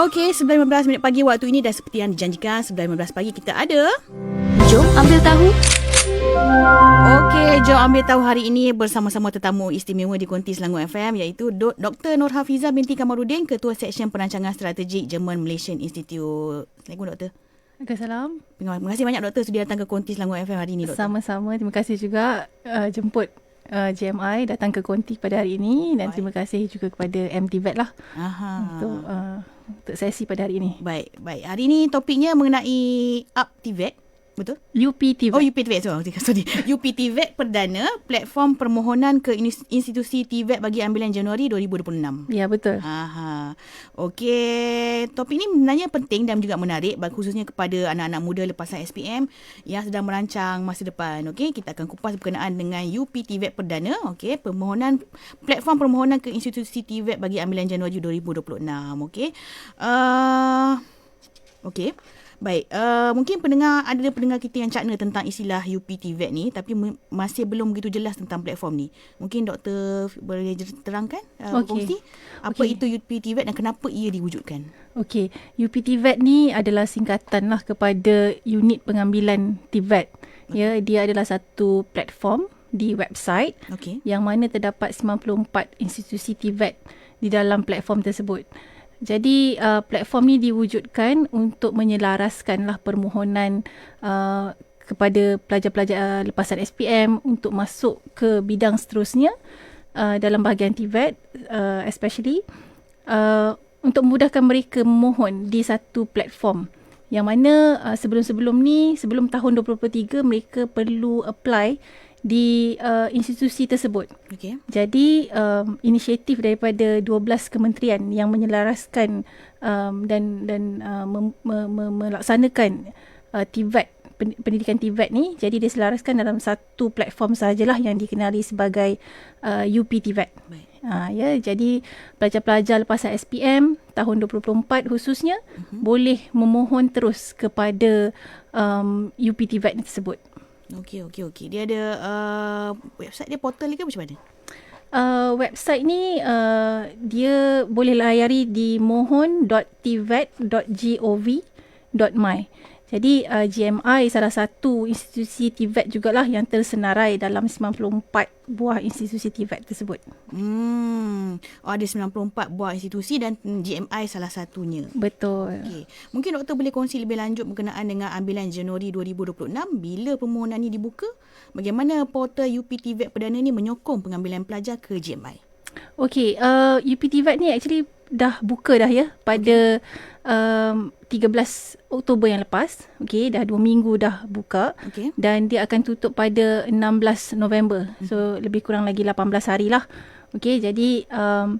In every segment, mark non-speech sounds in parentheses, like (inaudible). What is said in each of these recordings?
Okey, okey, 9.15 minit pagi waktu ini dan seperti yang dijanjikan 9.15 pagi kita ada Jom ambil tahu. Okey, jom ambil tahu hari ini bersama-sama tetamu istimewa di Konti Selangor FM iaitu Do- Dr. Nur Hafiza binti Kamarudin, Ketua Seksyen Perancangan Strategik German Malaysian Institute. Assalamualaikum doktor. Waalaikumsalam. Terima kasih banyak doktor sudah datang ke Konti Selangor FM hari ini doktor. Sama-sama. Terima kasih juga uh, jemput uh, GMI datang ke Konti pada hari ini dan Baik. terima kasih juga kepada MTVET lah Aha. untuk uh, untuk sesi pada hari ini. Baik, baik. Hari ini topiknya mengenai UpTVET. Betul? UPTVET. Oh, UPTVET. Sorry, sorry. UPTVET (laughs) Perdana, platform permohonan ke institusi TVET bagi ambilan Januari 2026. Ya, betul. Aha. Okey, topik ini sebenarnya penting dan juga menarik khususnya kepada anak-anak muda lepasan SPM yang sedang merancang masa depan. Okey, kita akan kupas berkenaan dengan UPTVET Perdana, okey, permohonan platform permohonan ke institusi TVET bagi ambilan Januari 2026. Okey. Uh, okey. Baik, uh, mungkin pendengar ada pendengar kita yang cakna tentang istilah UPTVET ni tapi m- masih belum begitu jelas tentang platform ni. Mungkin doktor boleh terangkan uh, Okey. kongsi apa Okey. itu UPTVET dan kenapa ia diwujudkan? Okey, UPTVET ni adalah singkatan lah kepada unit pengambilan TVET. Ya, dia adalah satu platform di website Okey. yang mana terdapat 94 institusi TVET di dalam platform tersebut. Jadi uh, platform ni diwujudkan untuk menyelaraskanlah permohonan uh, kepada pelajar-pelajar uh, lepasan SPM untuk masuk ke bidang seterusnya uh, dalam bahagian TVET uh, especially uh, untuk memudahkan mereka memohon di satu platform. Yang mana uh, sebelum-sebelum ni sebelum tahun 2023 mereka perlu apply di uh, institusi tersebut. Okey. Jadi um, inisiatif daripada 12 kementerian yang menyelaraskan um, dan dan uh, mem, me, me, melaksanakan uh, TVET pen- pendidikan TVET ni jadi diselaraskan dalam satu platform sahajalah yang dikenali sebagai uh, UP TVET. Baik. Ha, ya, jadi pelajar-pelajar lepasan SPM tahun 2024 khususnya uh-huh. boleh memohon terus kepada um, UP TVET tersebut. Okey, okey, okey. Dia ada uh, website dia portal ke macam mana? Uh, website ni uh, dia boleh layari di mohon.tvet.gov.my. Jadi uh, GMI salah satu institusi TVET jugalah yang tersenarai dalam 94 buah institusi TVET tersebut. Hmm. Oh, ada 94 buah institusi dan GMI salah satunya. Betul. Okey. Mungkin doktor boleh kongsi lebih lanjut berkenaan dengan ambilan Januari 2026 bila permohonan ini dibuka? Bagaimana portal UPTVET Perdana ni menyokong pengambilan pelajar ke GMI? Okey, uh, UPTVET ni actually dah buka dah ya pada um, 13 Oktober yang lepas. Okey, dah 2 minggu dah buka. Okey. dan dia akan tutup pada 16 November. So lebih kurang lagi 18 hari lah. Okey, jadi um,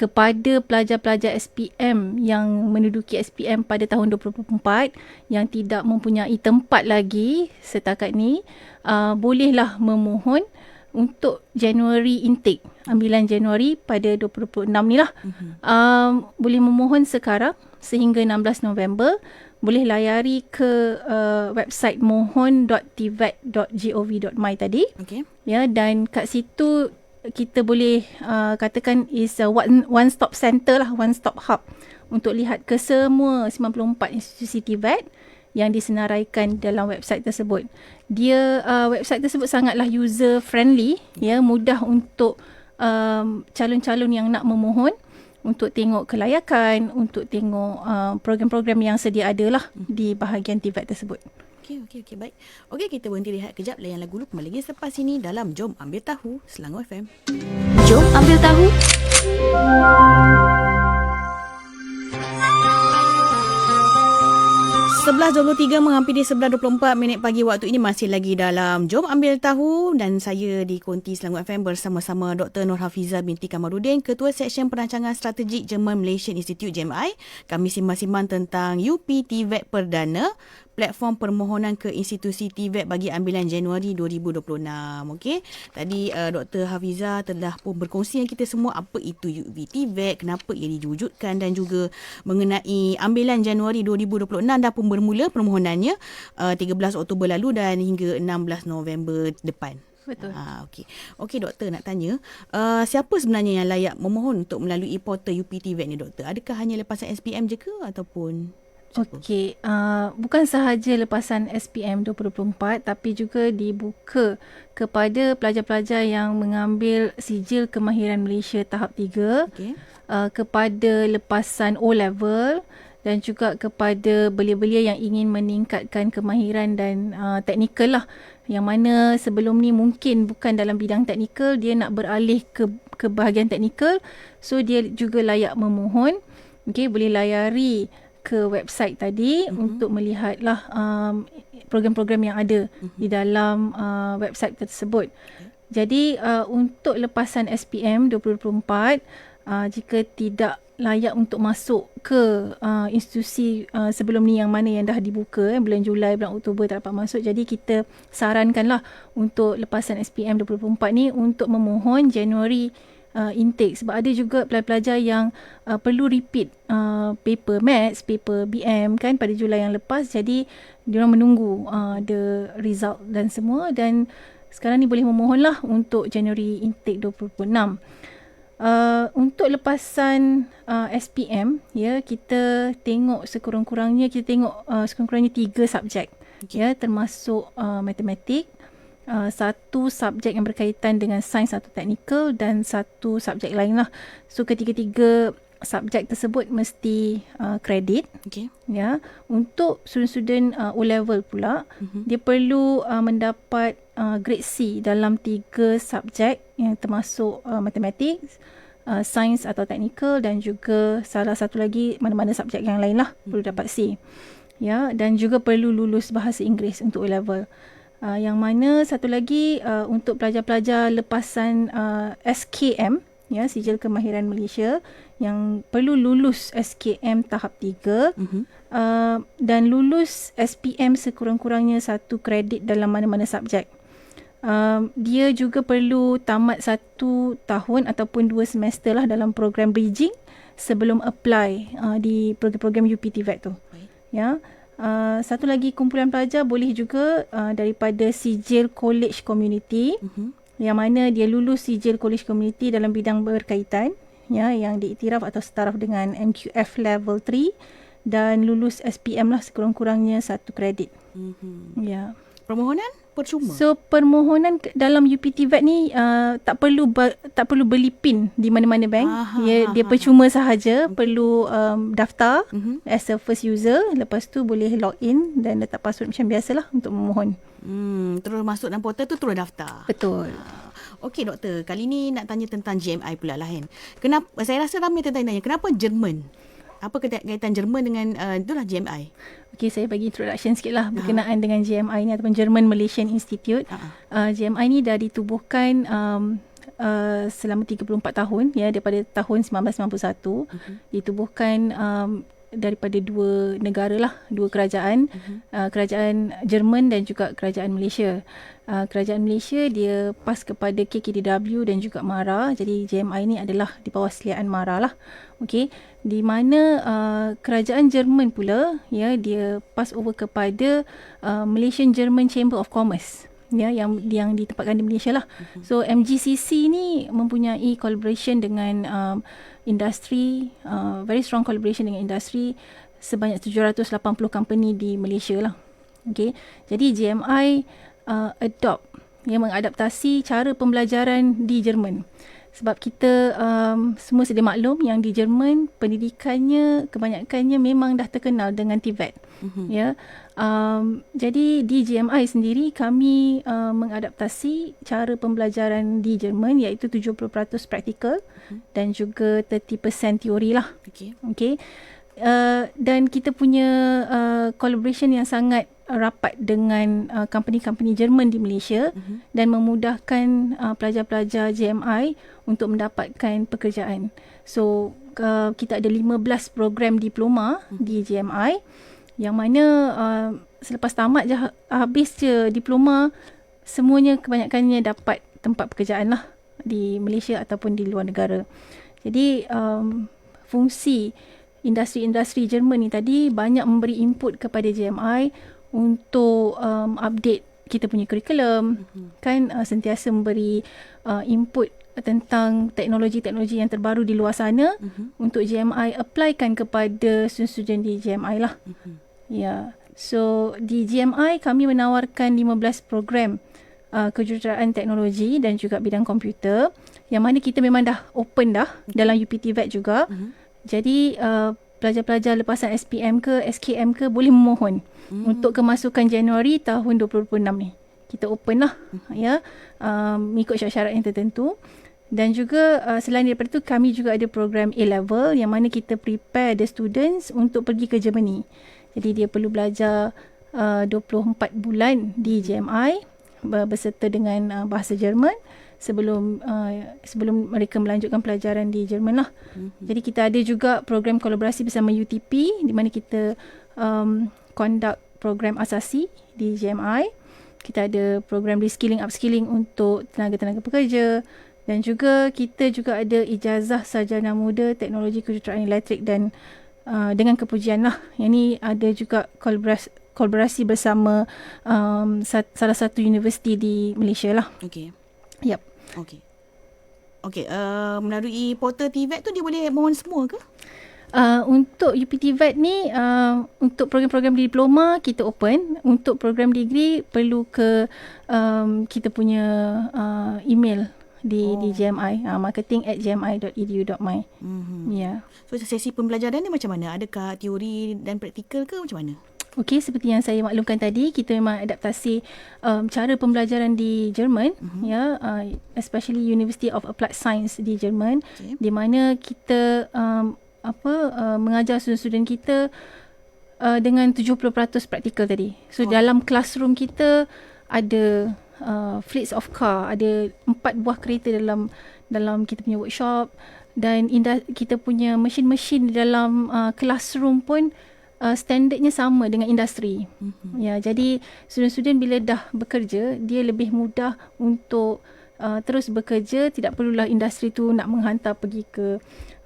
kepada pelajar-pelajar SPM yang menduduki SPM pada tahun 2024 yang tidak mempunyai tempat lagi setakat ni, uh, bolehlah memohon untuk Januari intake. Ambilan Januari pada 2026 ni lah. Mhm. um, boleh memohon sekarang sehingga 16 November. Boleh layari ke uh, website mohon.tvet.gov.my tadi. Okey. ya dan kat situ kita boleh uh, katakan is a one one stop center lah one stop hub untuk lihat ke semua 94 institusi TVET yang disenaraikan dalam website tersebut. Dia uh, website tersebut sangatlah user friendly ya mudah untuk um, calon-calon yang nak memohon untuk tengok kelayakan, untuk tengok uh, program-program yang sedia ada lah di bahagian TVET tersebut. Okey, okey, okey. Baik. Okey, kita berhenti rehat kejap. Layan lagu dulu kembali lagi selepas ini dalam Jom Ambil Tahu Selangor FM. Jom ambil tahu. 11.23 menghampiri 11.24 minit pagi waktu ini masih lagi dalam Jom Ambil Tahu dan saya di Konti Selangor FM bersama-sama Dr. Nur Hafiza binti Kamarudin, Ketua Seksyen Perancangan Strategik German Malaysian Institute GMI. Kami simak-simak tentang UPTVET Perdana, platform permohonan ke institusi TVET bagi ambilan Januari 2026. Okey. Tadi uh, Dr. Hafiza telah pun berkongsi dengan kita semua apa itu UPTVET, kenapa ia diwujudkan dan juga mengenai ambilan Januari 2026 dah pun bermula permohonannya uh, 13 Oktober lalu dan hingga 16 November depan. Betul. Ah, okey. Okey doktor nak tanya, uh, siapa sebenarnya yang layak memohon untuk melalui portal UPT Vet ni doktor? Adakah hanya lepasan SPM je ke ataupun Okey, uh, bukan sahaja lepasan SPM 2024 tapi juga dibuka kepada pelajar-pelajar yang mengambil sijil kemahiran Malaysia tahap 3 okey? uh, kepada lepasan O level dan juga kepada belia-belia yang ingin meningkatkan kemahiran dan uh, teknikal lah. Yang mana sebelum ni mungkin bukan dalam bidang teknikal dia nak beralih ke ke bahagian teknikal. So dia juga layak memohon okey boleh layari ke website tadi mm-hmm. untuk melihatlah um, program-program yang ada mm-hmm. di dalam uh, website tersebut. Okay. Jadi uh, untuk lepasan SPM 2024 uh, jika tidak layak untuk masuk ke uh, institusi uh, sebelum ni yang mana yang dah dibuka eh, bulan Julai bulan Oktober tak dapat masuk jadi kita sarankanlah untuk lepasan SPM 2024 ni untuk memohon Januari uh, intake sebab ada juga pelajar-pelajar yang uh, perlu repeat uh, paper maths, paper BM kan pada Julai yang lepas jadi diorang menunggu uh, the result dan semua dan sekarang ni boleh memohonlah untuk Januari intake 2026. Uh, untuk lepasan uh, SPM ya kita tengok sekurang-kurangnya kita tengok uh, sekurang-kurangnya tiga subjek okay. ya termasuk uh, matematik uh, satu subjek yang berkaitan dengan sains atau teknikal dan satu subjek lain lah. So ketiga-tiga subjek tersebut mesti uh, kredit. Okay. Ya, untuk student-student uh, O level pula, mm-hmm. dia perlu uh, mendapat uh, grade C dalam tiga subjek yang termasuk uh, matematik, uh, sains atau teknikal dan juga salah satu lagi mana-mana subjek yang lain lah mm-hmm. perlu dapat C. Ya, dan juga perlu lulus bahasa Inggeris untuk O level. Uh, yang mana satu lagi uh, untuk pelajar-pelajar lepasan uh, SKM ya sijil kemahiran Malaysia yang perlu lulus SKM tahap 3 uh-huh. uh, dan lulus SPM sekurang-kurangnya satu kredit dalam mana-mana subjek. Uh, dia juga perlu tamat satu tahun ataupun dua semester lah dalam program bridging sebelum apply uh, di program-program UPT VET tu. Ya. Uh, satu lagi kumpulan pelajar boleh juga uh, daripada sijil college community uh-huh. yang mana dia lulus sijil college community dalam bidang berkaitan ya yang diiktiraf atau setaraf dengan MQF level 3 dan lulus SPM lah sekurang-kurangnya satu kredit. Uh-huh. Ya. Permohonan percuma. So permohonan dalam UPT VAT ni uh, tak perlu ba- tak perlu beli pin di mana-mana bank. Aha, dia aha, dia percuma aha. sahaja, okay. perlu um, daftar uh-huh. as a first user, lepas tu boleh log in dan letak password macam biasalah untuk memohon. Hmm, terus masuk dalam portal tu terus daftar. Betul. Uh, Okey doktor, kali ni nak tanya tentang GMI pula lah kan. Kenapa saya rasa ramai tanya kenapa Jerman apa kaitan Jerman dengan uh, itulah GMI? Okey, saya bagi introduction sikit lah berkenaan uh-huh. dengan GMI ni ataupun German Malaysian Institute. Uh-huh. Uh, GMI ni dah ditubuhkan um, uh, selama 34 tahun ya daripada tahun 1991. Uh-huh. Ditubuhkan um, daripada dua negara lah, dua kerajaan, uh-huh. uh, kerajaan Jerman dan juga kerajaan Malaysia. Uh, kerajaan Malaysia dia pas kepada KKDW dan juga MARA. Jadi GMI ni adalah di bawah seliaan MARA lah. Okey di mana uh, kerajaan Jerman pula ya dia pass over kepada uh, Malaysian German Chamber of Commerce ya yang yang ditempatkan di Malaysia lah. Uh-huh. So MGCC ni mempunyai collaboration dengan um, industri uh, very strong collaboration dengan industri sebanyak 780 company di Malaysia lah. Okay. Jadi GMI uh, adopt yang mengadaptasi cara pembelajaran di Jerman sebab kita um, semua sedia maklum yang di Jerman pendidikannya kebanyakannya memang dah terkenal dengan TVET mm-hmm. ya um, jadi di GMI sendiri kami um, mengadaptasi cara pembelajaran di Jerman iaitu 70% praktikal mm-hmm. dan juga 30% teori lah okey okey uh, dan kita punya uh, collaboration yang sangat rapat dengan uh, company-company Jerman di Malaysia uh-huh. dan memudahkan uh, pelajar-pelajar JMI untuk mendapatkan pekerjaan. So uh, kita ada 15 program diploma uh-huh. di JMI yang mana uh, selepas tamat je habis je diploma semuanya kebanyakannya dapat tempat pekerjaan lah di Malaysia ataupun di luar negara. Jadi um, fungsi industri-industri Jerman ni tadi banyak memberi input kepada JMI untuk um, update kita punya kurikulum mm-hmm. kan uh, sentiasa memberi uh, input tentang teknologi-teknologi yang terbaru di luar sana mm-hmm. untuk GMI applykan kepada student-student di GMI lah. Mm-hmm. Ya. So di GMI kami menawarkan 15 program uh, kejuruteraan teknologi dan juga bidang komputer yang mana kita memang dah open dah okay. dalam UPT VET juga. Mm-hmm. Jadi uh, pelajar-pelajar lepasan SPM ke SKM ke boleh memohon mm-hmm. untuk kemasukan Januari tahun 2026 ni. Kita open lah mm-hmm. ya um, mengikut syarat-syarat yang tertentu. Dan juga uh, selain daripada itu kami juga ada program A level yang mana kita prepare the students untuk pergi ke Germany. Jadi dia perlu belajar uh, 24 bulan di GMI berserta dengan uh, bahasa Jerman sebelum uh, sebelum mereka melanjutkan pelajaran di Jerman lah. Mm-hmm. Jadi kita ada juga program kolaborasi bersama UTP di mana kita um, conduct program asasi di GMI. Kita ada program reskilling upskilling untuk tenaga-tenaga pekerja dan juga kita juga ada ijazah sarjana muda teknologi kejuruteraan elektrik dan uh, dengan kepujian lah. Yang ni ada juga kolaborasi, kolaborasi bersama um, sat, salah satu universiti di Malaysia lah. Okay. Yep. Okay. Okay. Uh, melalui portal TVET tu dia boleh mohon semua ke? Uh, untuk UPT VET ni uh, untuk program-program diploma kita open untuk program degree perlu ke um, kita punya uh, email di oh. di GMI uh, marketing at gmi.edu.my mm-hmm. ya yeah. so sesi pembelajaran ni macam mana adakah teori dan praktikal ke macam mana Okey, seperti yang saya maklumkan tadi, kita memang adaptasi um, cara pembelajaran di Jerman, mm-hmm. ya, uh, especially University of Applied Science di Jerman, okay. di mana kita um, apa uh, mengajar student-student kita uh, dengan 70% praktikal tadi. So oh. dalam classroom kita ada uh, fleets of car ada empat buah kereta dalam dalam kita punya workshop dan indah, kita punya mesin-mesin dalam uh, classroom pun uh, standardnya sama dengan industri. Mm-hmm. Ya, jadi student-student bila dah bekerja, dia lebih mudah untuk uh, terus bekerja, tidak perlulah industri tu nak menghantar pergi ke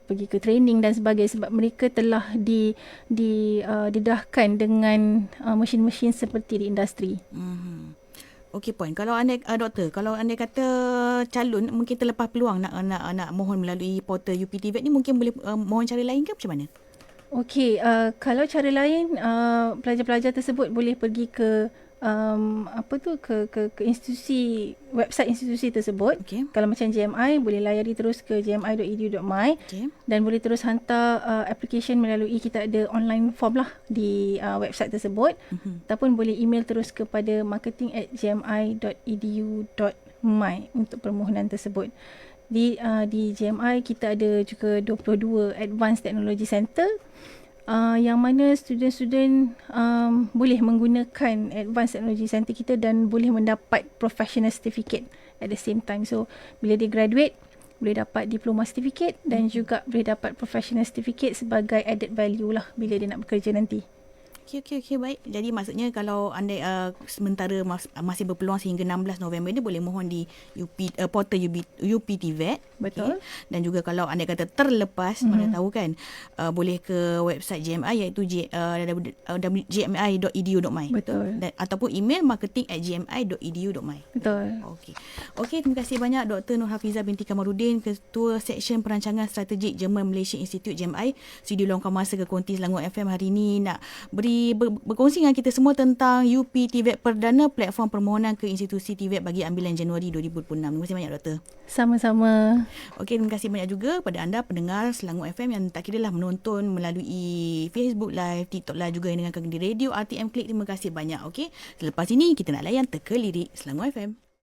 pergi ke training dan sebagainya sebab mereka telah di di uh, didahkan dengan uh, mesin-mesin seperti di industri. Mm-hmm. Okey puan, kalau anda uh, doktor, kalau anda kata calon mungkin terlepas peluang nak nak nak mohon melalui portal UPTVET ni mungkin boleh uh, mohon cara lain ke macam mana? Okey, uh, kalau cara lain uh, pelajar-pelajar tersebut boleh pergi ke um, apa tu ke ke ke institusi website institusi tersebut. Okay. Kalau macam GMI boleh layari terus ke gmi.edu.my okay. dan boleh terus hantar uh, application melalui kita ada online form lah di uh, website tersebut mm-hmm. ataupun boleh email terus kepada marketing@gmi.edu.my untuk permohonan tersebut. Di uh, di GMI kita ada juga 22 advanced technology center uh, yang mana student-student um, boleh menggunakan advanced technology center kita dan boleh mendapat professional certificate at the same time. So bila dia graduate boleh dapat diploma certificate dan juga boleh dapat professional certificate sebagai added value lah bila dia nak bekerja nanti. Okey okey okey baik. Jadi maksudnya kalau anda uh, sementara mas, masih berpeluang sehingga 16 November ni boleh mohon di UP uh, portal UP, UPTVET. Betul. Okay. Dan juga kalau anda kata terlepas mm-hmm. mana tahu kan uh, boleh ke website GMI iaitu G, uh, gmi.edu.my. Betul. Dan ataupun email marketing@gmi.edu.my. Betul. Okey. Okey terima kasih banyak Dr. Nur Hafiza binti Kamarudin Ketua Seksyen Perancangan Strategik Jerman Malaysia Institute GMI. Studio Longkang Masa ke Konti Selangor FM hari ini nak beri ber, berkongsi dengan kita semua tentang UP TVET Perdana platform permohonan ke institusi TVET bagi ambilan Januari 2026. Terima kasih banyak doktor. Sama-sama. Okey, terima kasih banyak juga pada anda pendengar Selangor FM yang tak kira lah menonton melalui Facebook Live, TikTok Live juga yang dengarkan di radio RTM Klik. Terima kasih banyak. Okey. Selepas ini kita nak layan teka lirik Selangor FM.